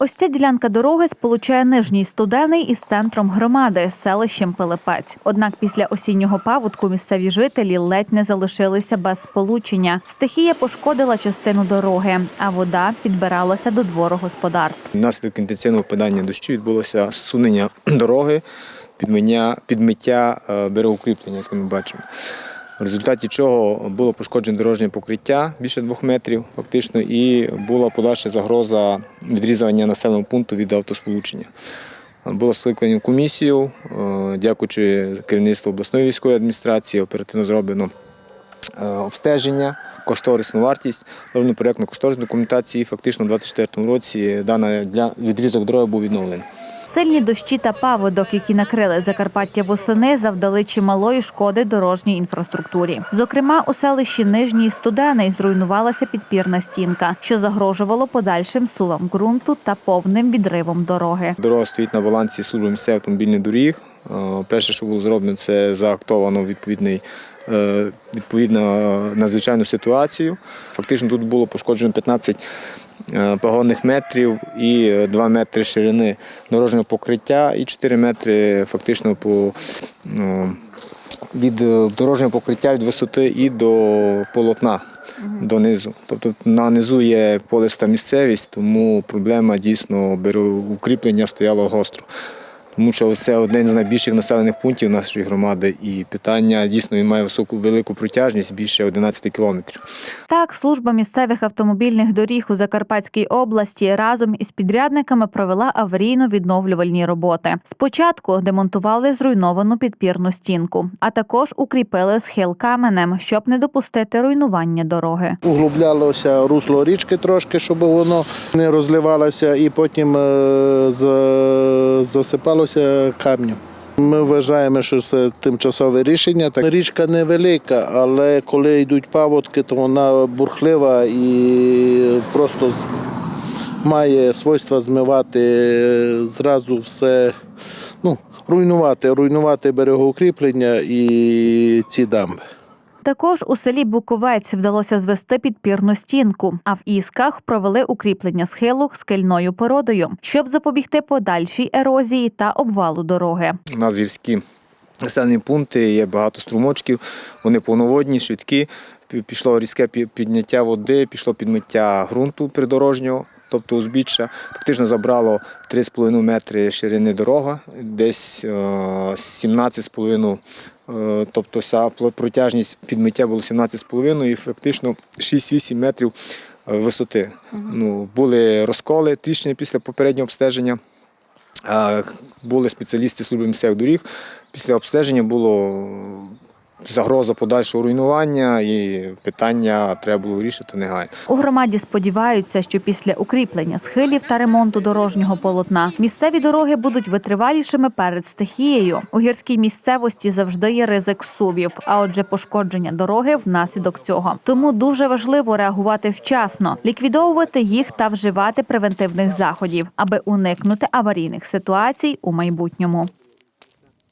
Ось ця ділянка дороги сполучає нижній студений із центром громади селищем Пилипець. Однак після осіннього паводку місцеві жителі ледь не залишилися без сполучення. Стихія пошкодила частину дороги, а вода підбиралася до двору господарств. Внаслідок інтенсивного падання дощу відбулося зсунення дороги, підмиття е, берегоукріплення, як ми бачимо. В результаті чого було пошкоджене дорожнє покриття більше двох метрів, фактично, і була подальша загроза відрізання населеного пункту від автосполучення. Було скликано комісію, е, дякуючи керівництву обласної військової адміністрації, оперативно зроблено е, обстеження, кошторисну вартість, зроблено проєктну кошторисну документацію. і Фактично у 2024 році дана для відрізок дороги був відновлений. Сильні дощі та паводок, які накрили Закарпаття восени, завдали чималої шкоди дорожній інфраструктурі. Зокрема, у селищі Нижній Студений зруйнувалася підпірна стінка, що загрожувало подальшим сувам ґрунту та повним відривом дороги. Дорога стоїть на балансі служби місцевих автомобільних доріг. Е, Перше, що було зроблено, це заактовано відповідний. е, Відповідно надзвичайну ситуацію. Фактично тут було пошкоджено 15 е, погонних метрів і 2 метри ширини дорожнього покриття, і 4 метри фактично по ну, від е, дорожнього покриття від висоти і до полотна. Донизу. Тобто на низу є полиста місцевість, тому проблема дійсно беру укріплення стояло гостро. Тому що це один з найбільших населених пунктів нашої громади, і питання дійсно він має високу велику протяжність більше 11 кілометрів. Так, служба місцевих автомобільних доріг у Закарпатській області разом із підрядниками провела аварійно-відновлювальні роботи. Спочатку демонтували зруйновану підпірну стінку, а також укріпили схил каменем, щоб не допустити руйнування дороги. Углублялося русло річки трошки, щоб воно не розливалося, і потім е, засипалося камнем. Ми вважаємо, що це тимчасове рішення. Так, річка невелика, але коли йдуть паводки, то вона бурхлива і просто має свойства змивати е, зразу все, ну, руйнувати, руйнувати берегоукріплення і ці дамби. Також у селі Буковець вдалося звести підпірну стінку, а в ісках провели укріплення схилу скельною породою, щоб запобігти подальшій ерозії та обвалу дороги. У нас гірські населені пункти, є багато струмочків, вони повноводні, швидкі. Пішло різке підняття води, пішло підмиття ґрунту придорожнього, тобто узбіччя. Фактично забрало 3,5 метри ширини дорога, десь е, 17,5 е, Тобто вся протяжність підмиття було 17,5 і фактично 6-8 метрів е, висоти. Ну, були розколи тріщини після попереднього обстеження. Були спеціалісти служби місцевих доріг. Після обстеження було загроза подальшого руйнування і питання треба було вирішити негайно. У громаді сподіваються, що після укріплення схилів та ремонту дорожнього полотна місцеві дороги будуть витривалішими перед стихією. У гірській місцевості завжди є ризик сувів, а отже, пошкодження дороги внаслідок цього. Тому дуже важливо реагувати вчасно, ліквідовувати їх та вживати превентивних заходів, аби уникнути аварійних ситуацій у майбутньому.